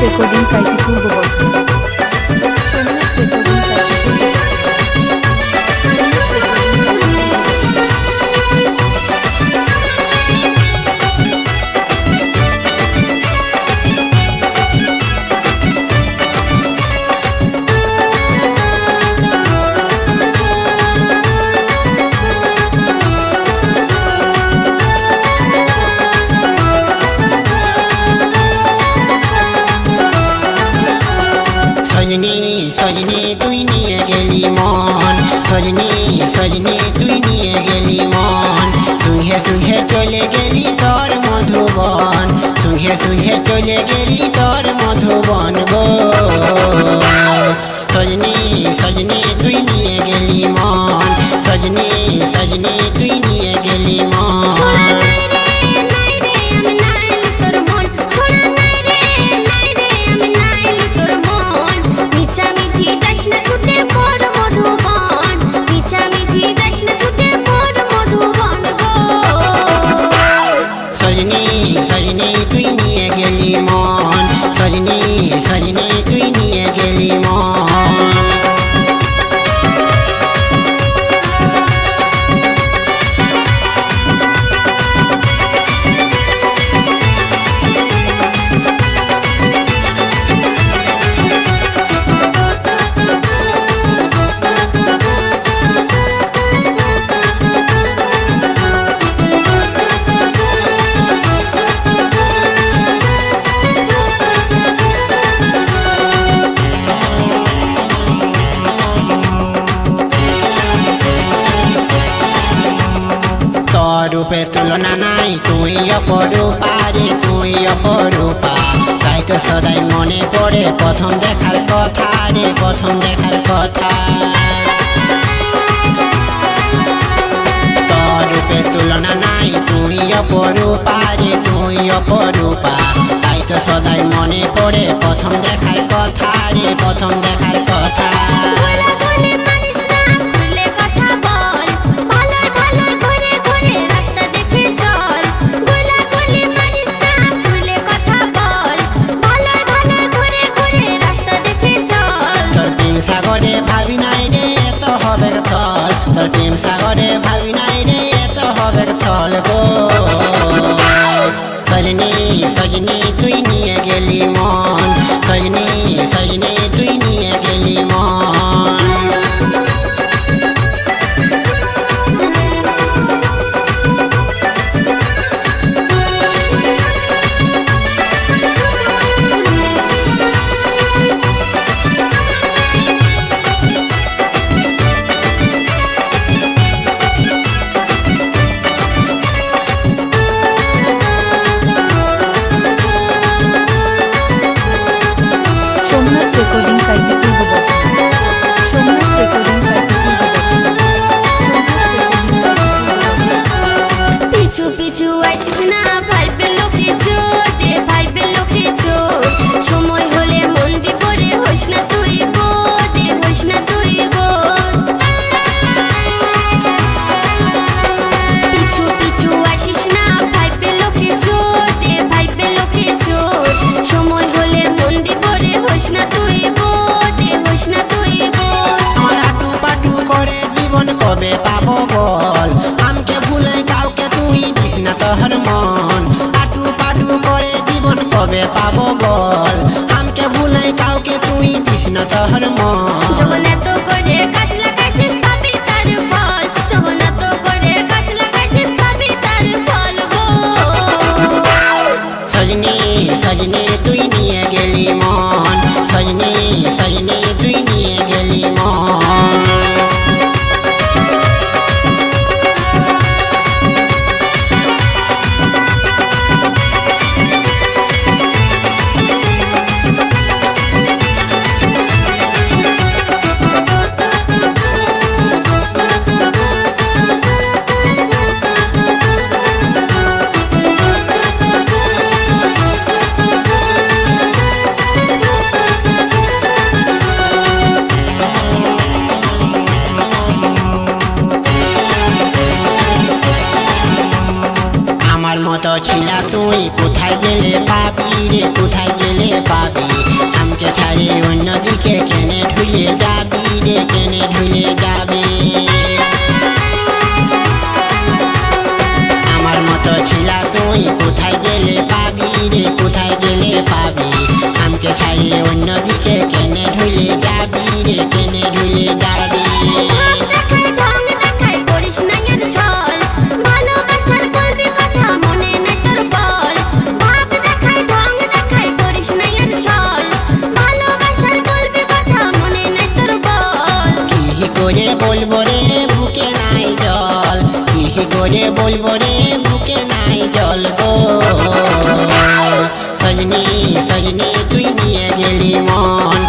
Recording সাইটে পূর্ব বর্ধমান নিয়ে গেলি মন তোর রূপে তুলনা নাই, তুই অপরূপা রে, তুই অপরূপা। তাই তো সদাই মনে পড়ে, প্রথম দেখার কথা রে, প্রথম দেখার কথা। রূপে তুলনা নাই, তুই অপরূপা রে, তুই অপরূপা। তাই তো সদাই মনে পড়ে, প্রথম দেখার কথা রে, প্রথম দেখার কথা। আসিস সময় হলে মন দিব রে, হইস না তুই হইস না তুই বোর পিছু পিছু আসিস সময় হলে মন দিব বল আমকে ভুলে কাউকে তুই দিস না তোহর মন। যখন এত করে গাছ লাগাইছিস পাবি তার ফল যখন এত করে গাছ লাগাইছিস পাবি তার ফল গো। সজনী সজনী তুই নিয়ে গেলি মন। সজনী সজনী তুই নিয়ে গেলি মন। মতো ছিলা তুই? কোথায় গেলে পাবি রে? কোথায় গেলে পাবি? আমকে ছাড়ে অন্যদিকে কেনে ঢুলে যাবি রে? কেনে ঢুলে যাবি? আমার মতো ছিলা তুই? কোথায় গেলে পাবি রে? কোথায় গেলে পাবি? আমকে ছাড়ে অন্যদিকে কেনে ঢুলে যাবি রে? কেনে ঢুলে যাবি? করে বলব রে, বুকে নাই জল। কি করে বলব রে, বুকে নাই জল গো। সজনি সজনি, তুই নিয়ে গেলি মন।